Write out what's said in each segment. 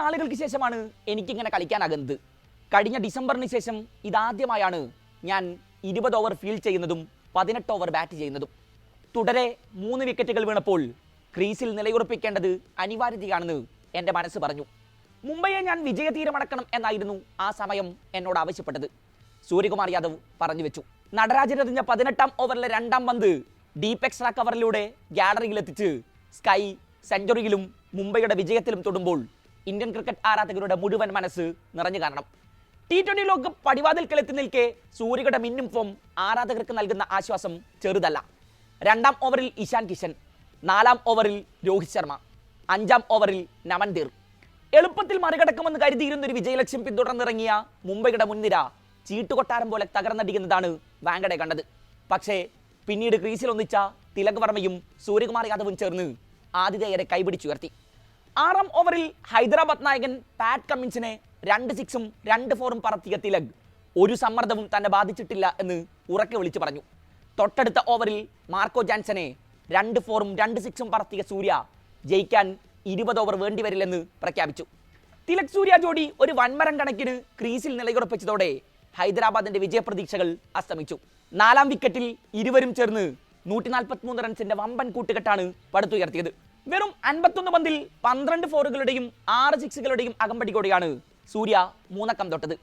നാളുകൾക്ക് ശേഷമാണ് എനിക്കിങ്ങനെ കളിക്കാനാകുന്നത്. കഴിഞ്ഞ ഡിസംബറിന് ശേഷം ഇതാദ്യമായാണ് ഞാൻ ഇരുപത് ഓവർ ഫീൽഡ് ചെയ്യുന്നതും പതിനെട്ട് ഓവർ ബാറ്റ് ചെയ്യുന്നതും. തുടരെ മൂന്ന് വിക്കറ്റുകൾ വീണപ്പോൾ ക്രീസിൽ നിലയുറപ്പിക്കേണ്ടത് അനിവാര്യതയാണെന്ന് എന്റെ മനസ്സ് പറഞ്ഞു. മുംബൈയെ ഞാൻ വിജയതീരമടക്കണം എന്നായിരുന്നു ആ സമയം എന്നോട് ആവശ്യപ്പെട്ടത്. സൂര്യകുമാർ യാദവ് പറഞ്ഞു വെച്ചു. നടരാജനെറിഞ്ഞ പതിനെട്ടാം ഓവറിലെ രണ്ടാം പന്ത് ഡീപ് എക്സ്ട്രാ കവറിലൂടെ ഗ്യാലറിയിലെത്തിച്ച് സ്കൈ സെഞ്ചുറിയിലും മുംബൈയുടെ വിജയത്തിലും തൊടുമ്പോൾ ഇന്ത്യൻ ക്രിക്കറ്റ് ആരാധകരുടെ മുഴുവൻ മനസ്സ് നിറഞ്ഞു കാരണം ടി ട്വന്റി ലോകകപ്പ് പടിവാതിൽക്കലെത്തി നിൽക്കെ സൂര്യയുടെ മിന്നും ഫോം ആരാധകർക്ക് നൽകുന്ന ആശ്വാസം ചെറുതല്ല. രണ്ടാം ഓവറിൽ ഇഷാൻ കിഷൻ നാലാം ഓവറിൽ രോഹിത് ശർമ്മ അഞ്ചാം ഓവറിൽ നമൻദീർ എളുപ്പത്തിൽ മറികടക്കുമെന്ന് കരുതിയിരുന്ന ഒരു വിജയലക്ഷ്യം പിന്തുടർന്നിറങ്ങിയ മുംബൈയുടെ മുൻനിര ചീട്ടുകൊട്ടാരം പോലെ തകർന്നടിക്കുന്നതാണ് വാങ്കഡെ കണ്ടത്. പക്ഷേ പിന്നീട് ക്രീസിൽ ഒന്നിച്ച തിലക് വർമ്മയും സൂര്യകുമാർ യാദവും ചേർന്ന് ആതിഥേയരെ കൈപിടിച്ചുയർത്തി. ആറാം ഓവറിൽ ഹൈദരാബാദ് നായകൻ പാറ്റ് കമ്മിൻസിനെ രണ്ട് സിക്സും രണ്ട് ഫോറും പറത്തിയ തിലക് ഒരു സമ്മർദ്ദവും തന്നെ ബാധിച്ചിട്ടില്ല എന്ന് ഉറക്കെ വിളിച്ചു പറഞ്ഞു. തൊട്ടടുത്ത ഓവറിൽ മാർക്കോ ജാൻസനെ രണ്ട് ഫോറും രണ്ട് സിക്സും പറത്തിയ സൂര്യ ജയിക്കാൻ ഇരുപത് ഓവർ വേണ്ടിവരില്ലെന്ന് പ്രഖ്യാപിച്ചു. തിലക് സൂര്യ ജോഡി ഒരു വൻമരം കണക്കിന് ക്രീസിൽ നിലയുറപ്പിച്ചതോടെ ഹൈദരാബാദിന്റെ വിജയപ്രതീക്ഷകൾ അസ്തമിച്ചു. നാലാം വിക്കറ്റിൽ ഇരുവരും ചേർന്ന് നൂറ്റി നാൽപ്പത്തിമൂന്ന് റൺസിന്റെ വമ്പൻ കൂട്ടുകെട്ടാണ് പടുത്തുയർത്തിയത്. വെറും അൻപത്തൊന്ന് പന്തിൽ പന്ത്രണ്ട് ഫോറുകളുടെയും ആറ് സിക്സുകളുടെയും അകമ്പടിയോടെയാണ് സൂര്യ മൂന്നക്കം തൊട്ടത്.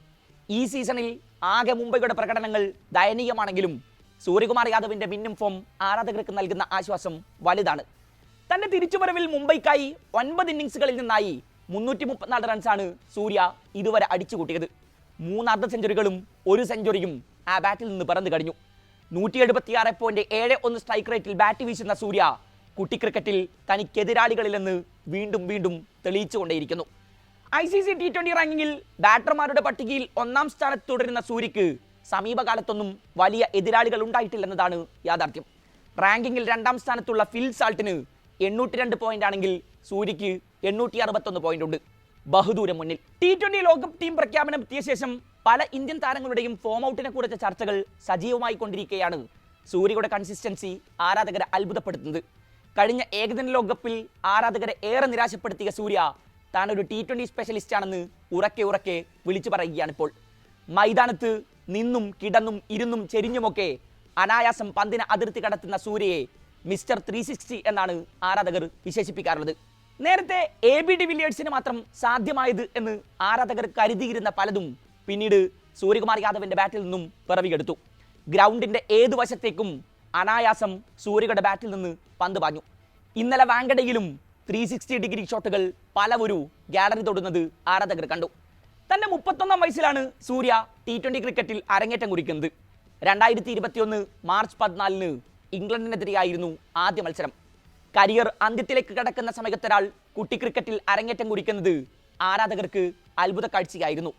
ഈ സീസണിൽ ആകെ മുംബൈയുടെ പ്രകടനങ്ങൾ ദയനീയമാണെങ്കിലും സൂര്യകുമാർ യാദവിന്റെ മിന്നും ഫോം ആരാധകർക്ക് നൽകുന്ന ആശ്വാസം വലുതാണ്. തന്റെ തിരിച്ചുവരവിൽ മുംബൈക്കായി ഒൻപത് ഇന്നിംഗ്സുകളിൽ നിന്നായി മുന്നൂറ്റി മുപ്പത്തിനാല് റൺസാണ് സൂര്യ ഇതുവരെ അടിച്ചുകൂട്ടിയത്. മൂന്ന് അർദ്ധ സെഞ്ചുറികളും ഒരു സെഞ്ചുറിയും ആ ബാറ്റിൽ നിന്ന് പറന്നു കഴിഞ്ഞു. നൂറ്റി എഴുപത്തിയാറ് പോയിന്റ് ഏഴ് ഒന്ന് സ്ട്രൈക്ക് റേറ്റിൽ ബാറ്റ് വീശുന്ന സൂര്യ കുട്ടി ക്രിക്കറ്റിൽ തനിക്കെതിരാളികളില്ലെന്ന് വീണ്ടും വീണ്ടും തെളിയിച്ചുകൊണ്ടേയിരിക്കുന്നു. I C C T twenty റാങ്കിങ്ങിൽ ബാറ്റർമാരുടെ പട്ടികയിൽ ഒന്നാം സ്ഥാനത്ത് തുടരുന്ന സൂര്യക്ക് സമീപകാലത്തൊന്നും വലിയ എതിരാളികൾ ഉണ്ടായിട്ടില്ലെന്നതാണ് യാഥാർത്ഥ്യം. റാങ്കിങ്ങിൽ രണ്ടാം സ്ഥാനത്തുള്ള ഫിൽ സാൾട്ടിന് എണ്ണൂറ്റി രണ്ട് പോയിന്റ് ആണെങ്കിൽ സൂര്യക്ക് എണ്ണൂറ്റി അറുപത്തൊന്ന് പോയിന്റ് ഉണ്ട്. ബഹുദൂരം മുന്നിൽ. ടി ട്വന്റി ലോകകപ്പ് ടീം പ്രഖ്യാപനം എത്തിയ ശേഷം പല ഇന്ത്യൻ താരങ്ങളുടെയും ഫോം ഔട്ടിനെ കുറിച്ച ചർച്ചകൾ സജീവമായി കൊണ്ടിരിക്കുകയാണ്. സൂര്യയുടെ കൺസിസ്റ്റൻസി ആരാധകരെ അത്ഭുതപ്പെടുത്തുന്നത്. കഴിഞ്ഞ ഏകദിന ലോകകപ്പിൽ ആരാധകരെ ഏറെ നിരാശപ്പെടുത്തിയ സൂര്യ താൻ ഒരു ടി ട്വന്റി സ്പെഷ്യലിസ്റ്റ് ആണെന്ന് ഉറക്കെ ഉറക്കെ വിളിച്ചു പറയുകയാണ് ഇപ്പോൾ മൈതാനത്ത് നിന്നും കിടന്നും ഇരുന്നും ചെരിഞ്ഞുമൊക്കെ അനായാസം പന്തിന് അതിർത്തി കടത്തുന്ന സൂര്യയെ മിസ്റ്റർ ത്രീ സിക്സ്റ്റി എന്നാണ് ആരാധകർ വിശേഷിപ്പിക്കാറുള്ളത്. നേരത്തെ എ ബി ഡി വില്ലിയേഴ്സിന് മാത്രം സാധ്യമായത് എന്ന് ആരാധകർ കരുതിയിരുന്ന പലതും പിന്നീട് സൂര്യകുമാർ യാദവിന്റെ ബാറ്റിൽ നിന്നും പിറവിയെടുത്തു. ഗ്രൗണ്ടിന്റെ ഏതു വശത്തേക്കും അനായാസം സൂര്യയുടെ ബാറ്റിൽ നിന്ന് പന്ത് പാഞ്ഞു. ഇന്നലെ വാങ്കടയിലും ത്രീ സിക്സ്റ്റി ഡിഗ്രി ഷോട്ടുകൾ പലവരും ഗാലറി തൊടുന്നത് ആരാധകർ കണ്ടു. തന്റെ മുപ്പത്തൊന്നാം വയസ്സിലാണ് സൂര്യ ടി ട്വന്റി ക്രിക്കറ്റിൽ അരങ്ങേറ്റം കുറിക്കുന്നത്. രണ്ടായിരത്തി ഇരുപത്തിയൊന്ന് മാർച്ച് പതിനാലിന് ഇംഗ്ലണ്ടിനെതിരെയായിരുന്നു ആദ്യ മത്സരം. കരിയർ അന്ത്യത്തിലേക്ക് കടക്കുന്ന സമയത്തൊരാൾ കുട്ടി ക്രിക്കറ്റിൽ അരങ്ങേറ്റം കുറിക്കുന്നത് ആരാധകർക്ക് അത്ഭുത കാഴ്ചയായിരുന്നു.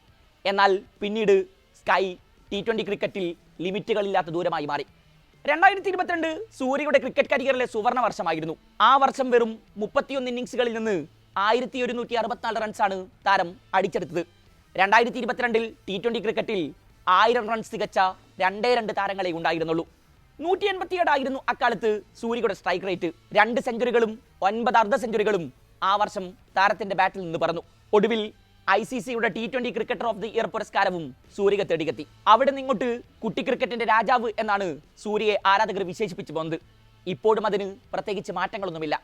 എന്നാൽ പിന്നീട് സ്കൈ ടി ട്വന്റി ക്രിക്കറ്റിൽ ലിമിറ്റുകളില്ലാത്ത ദൂരമായി മാറി. രണ്ടായിരത്തി ഇരുപത്തിരണ്ട് സൂര്യയുടെ ക്രിക്കറ്റ് കരിയറിലെ സുവർണ വർഷമായിരുന്നു. ആ വർഷം വെറും മുപ്പത്തിയൊന്ന് ഇന്നിംഗ്സുകളിൽ നിന്ന് ആയിരത്തി ഒരുന്നൂറ്റി അറുപത്തിനാല് റൺസാണ് താരം അടിച്ചെടുത്തത്. രണ്ടായിരത്തി ഇരുപത്തിരണ്ടിൽ ടി ട്വന്റി ക്രിക്കറ്റിൽ ആയിരം റൺസ് തികച്ച രണ്ടേ രണ്ട് താരങ്ങളെ ഉണ്ടായിരുന്നുള്ളൂ. നൂറ്റി എൺപത്തിയേഴായിരുന്നു അക്കാലത്ത് സൂര്യയുടെ സ്ട്രൈക്ക് റേറ്റ് രണ്ട് സെഞ്ചുറികളും ഒൻപത് അർദ്ധ സെഞ്ചുറികളും ആ വർഷം താരത്തിന്റെ ബാറ്റിൽ നിന്ന് പറഞ്ഞു ഒടുവിൽ ഐ സി സിയുടെ T twenty cricketer of the year പുരസ്കാരവും സൂര്യക തേടിയെത്തി അവിടെ നിങ്ങോട്ട് കുട്ടി ക്രിക്കറ്റിന്റെ രാജാവ് എന്നാണ് സൂര്യയെ ആരാധകർ വിശേഷിപ്പിച്ചു പോകുന്നത്. ഇപ്പോഴും അതിന് പ്രത്യേകിച്ച് മാറ്റങ്ങളൊന്നുമില്ല.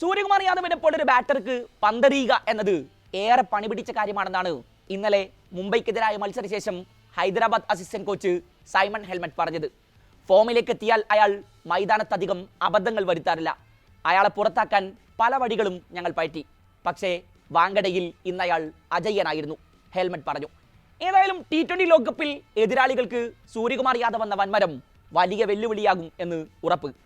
സൂര്യകുമാർ യാദവിനെ പോലൊരു ബാറ്റർക്ക് പന്തറിയുക എന്നത് ഏറെ പണിപിടിച്ച കാര്യമാണെന്നാണ് ഇന്നലെ മുംബൈക്കെതിരായ മത്സരശേഷം Hyderabad assistant coach Simon Helmot പറഞ്ഞത്. ഫോമിലേക്ക് എത്തിയാൽ അയാൾ മൈതാനത്തധികം അബദ്ധങ്ങൾ വരുത്താറില്ല. അയാളെ പുറത്താക്കാൻ പല വഴികളും ഞങ്ങൾ പയറ്റി പക്ഷേ വാങ്കഡയിൽ ഇന്നയാൾ അജയ്യനായിരുന്നു. ഹെൽമെറ്റ് പറഞ്ഞു. ഏതായാലും ടി ട്വന്റി ലോകകപ്പിൽ എതിരാളികൾക്ക് സൂര്യകുമാർ യാദവ് എന്ന വൻമരം വലിയ വെല്ലുവിളിയാകും എന്ന് ഉറപ്പ്.